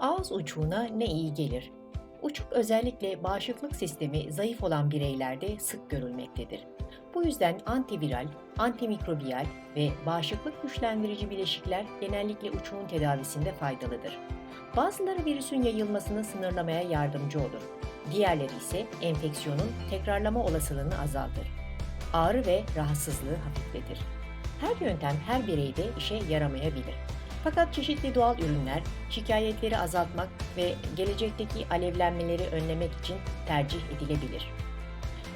Ağız uçuğuna ne iyi gelir? Uçuk özellikle bağışıklık sistemi zayıf olan bireylerde sık görülmektedir. Bu yüzden antiviral, antimikrobiyal ve bağışıklık güçlendirici bileşikler genellikle uçuğun tedavisinde faydalıdır. Bazıları virüsün yayılmasını sınırlamaya yardımcı olur. Diğerleri ise enfeksiyonun tekrarlama olasılığını azaltır. Ağrı ve rahatsızlığı hafifletir. Her yöntem her bireyde işe yaramayabilir. Fakat çeşitli doğal ürünler şikayetleri azaltmak ve gelecekteki alevlenmeleri önlemek için tercih edilebilir.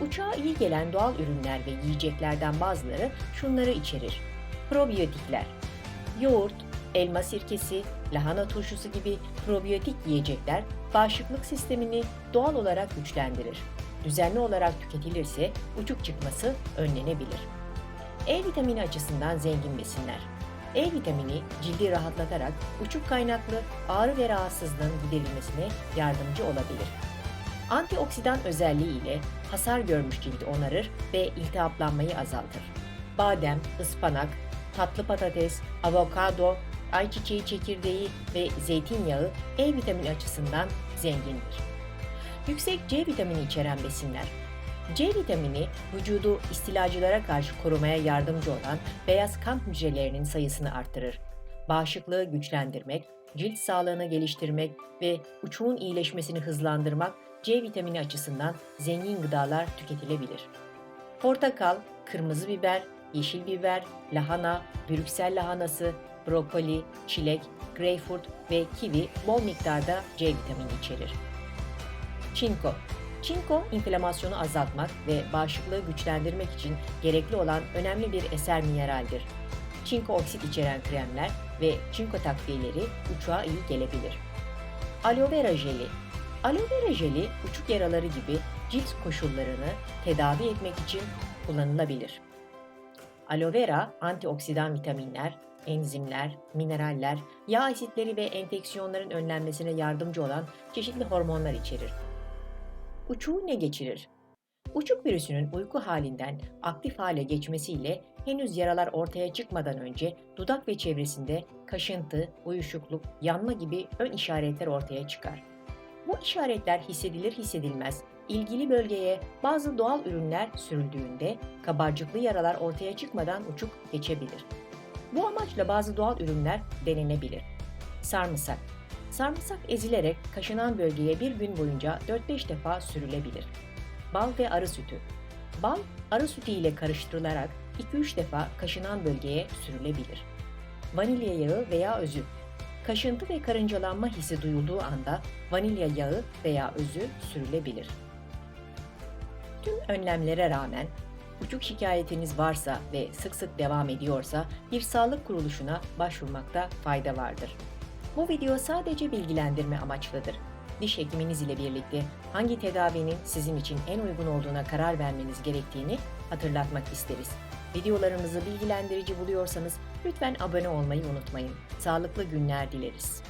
Uçağa iyi gelen doğal ürünler ve yiyeceklerden bazıları şunları içerir. Probiyotikler, yoğurt, elma sirkesi, lahana turşusu gibi probiyotik yiyecekler bağışıklık sistemini doğal olarak güçlendirir. Düzenli olarak tüketilirse uçuk çıkması önlenebilir. E vitamini açısından zengin besinler. E vitamini cildi rahatlatarak uçuk kaynaklı ağrı ve rahatsızlığın giderilmesine yardımcı olabilir. Antioksidan özelliği ile hasar görmüş cildi onarır ve iltihaplanmayı azaltır. Badem, ıspanak, tatlı patates, avokado, ayçiçeği çekirdeği ve zeytinyağı E vitamini açısından zengindir. Yüksek C vitamini içeren besinler. C vitamini vücudu istilacılara karşı korumaya yardımcı olan beyaz kan hücrelerinin sayısını artırır. Bağışıklığı güçlendirmek, cilt sağlığını geliştirmek ve uçuğun iyileşmesini hızlandırmak C vitamini açısından zengin gıdalar tüketilebilir. Portakal, kırmızı biber, yeşil biber, lahana, brüksel lahanası, brokoli, çilek, greyfurt ve kivi bol miktarda C vitamini içerir. Çinko Çinko, inflamasyonu azaltmak ve bağışıklığı güçlendirmek için gerekli olan önemli bir eser mineraldir. Çinko oksit içeren kremler ve çinko takviyeleri uçuğa iyi gelebilir. Aloe vera jeli Aloe vera jeli uçuk yaraları gibi cilt koşullarını tedavi etmek için kullanılabilir. Aloe vera antioksidan vitaminler, enzimler, mineraller, yağ asitleri ve enfeksiyonların önlenmesine yardımcı olan çeşitli hormonlar içerir. Uçuğu ne geçirir? Uçuk virüsünün uyku halinden aktif hale geçmesiyle henüz yaralar ortaya çıkmadan önce dudak ve çevresinde kaşıntı, uyuşukluk, yanma gibi ön işaretler ortaya çıkar. Bu işaretler hissedilir hissedilmez ilgili bölgeye bazı doğal ürünler sürüldüğünde kabarcıklı yaralar ortaya çıkmadan uçuk geçebilir. Bu amaçla bazı doğal ürünler denenebilir. Sarımsak Sarımsak ezilerek kaşınan bölgeye bir gün boyunca 4-5 defa sürülebilir. Bal ve arı sütü. Bal, arı sütü ile karıştırılarak 2-3 defa kaşınan bölgeye sürülebilir. Vanilya yağı veya özü. Kaşıntı ve karıncalanma hissi duyulduğu anda vanilya yağı veya özü sürülebilir. Tüm önlemlere rağmen uçuk şikayetiniz varsa ve sık sık devam ediyorsa bir sağlık kuruluşuna başvurmakta fayda vardır. Bu video sadece bilgilendirme amaçlıdır. Diş hekiminiz ile birlikte hangi tedavinin sizin için en uygun olduğuna karar vermeniz gerektiğini hatırlatmak isteriz. Videolarımızı bilgilendirici buluyorsanız lütfen abone olmayı unutmayın. Sağlıklı günler dileriz.